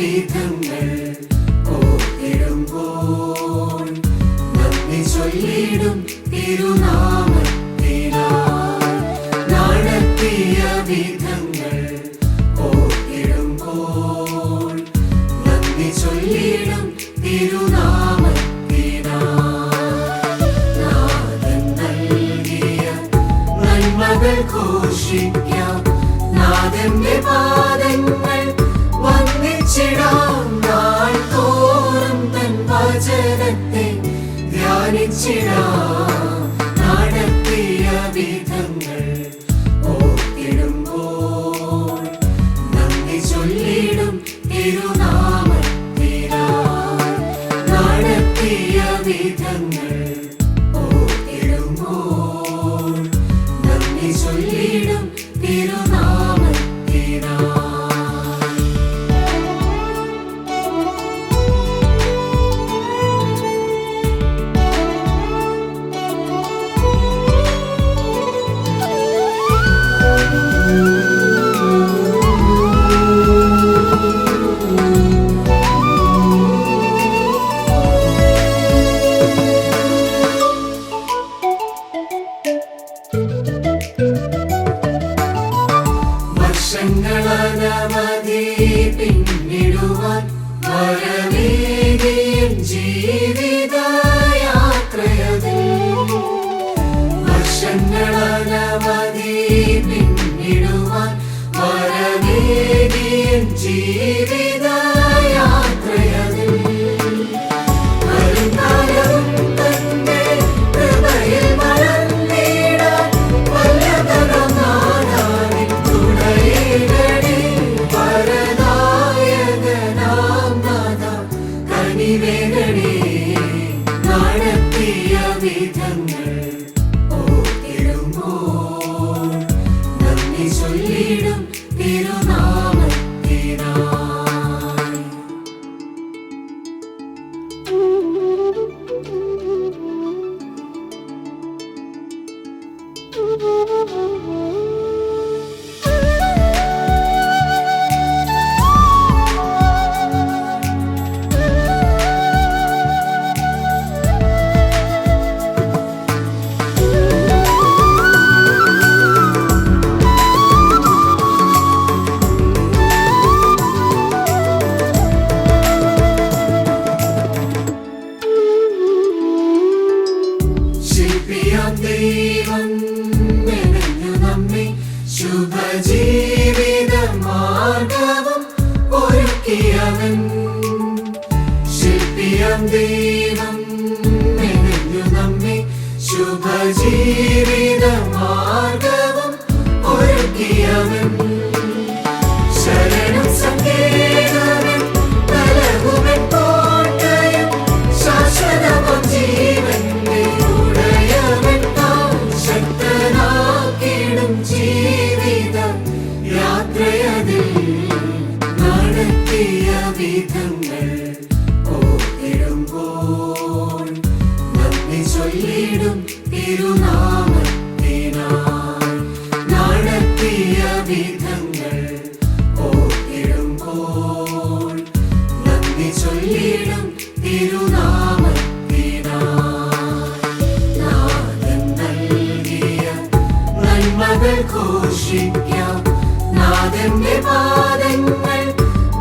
വിധങ്ങൾ ഓർത്തിടുമ്പോൾ നന്ദി ചൊല്ലിടും തിരുനാമത്തിനാൽ. നടത്തിയ വിധങ്ങൾ ഓർത്തിടുമ്പോൾ നന്ദി ചൊല്ലിടും ഘോഷിക്കാം. നാഥന്റെ പാത നടത്തിയ വിധങ്ങൾ ഓർത്തിടുമ്പോൾ നന്ദി ചൊല്ലിടും തിരുനാമത്തിനായി നടത്തിയ വിധങ്ങൾ ഓർത്തിടുമ്പോൾ നന്ദി ചൊല്ലിടും തിരുനാമത്തിനായി പിന്നിടുവാൻ വരവേദിയും ജീവിതയാത്രയതിൽ. വർഷങ്ങളനവധി പിന്നിടുവാൻ വരവേദിയും ജീവിതയാത്രയതിൽ കനിവേകണേ. നടത്തിയ വിധങ്ങൾ ഓർത്തിടുമ്പോൾ നന്ദി ചൊല്ലിടും തിരുനാമത്തിനായി ശില്പിയാം മാർഗവും ഒരുക്കിയവൻ. ശില്പിയം ദൈവം മെനഞ്ഞു നമ്മെ ശുഭജീവിത ഘോഷിക്കാം. നാഥന്റെ പാദങ്ങൾ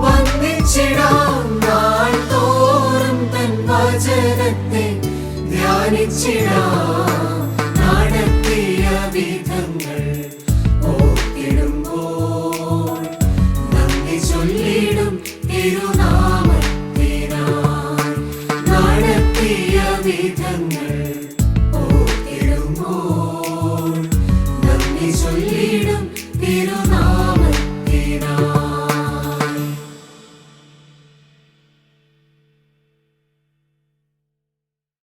വന്ദിച്ചിടാം. നാൾ തോറും തൻ വചനത്തെ ധ്യാനിച്ചിടാം. വീടും തിരു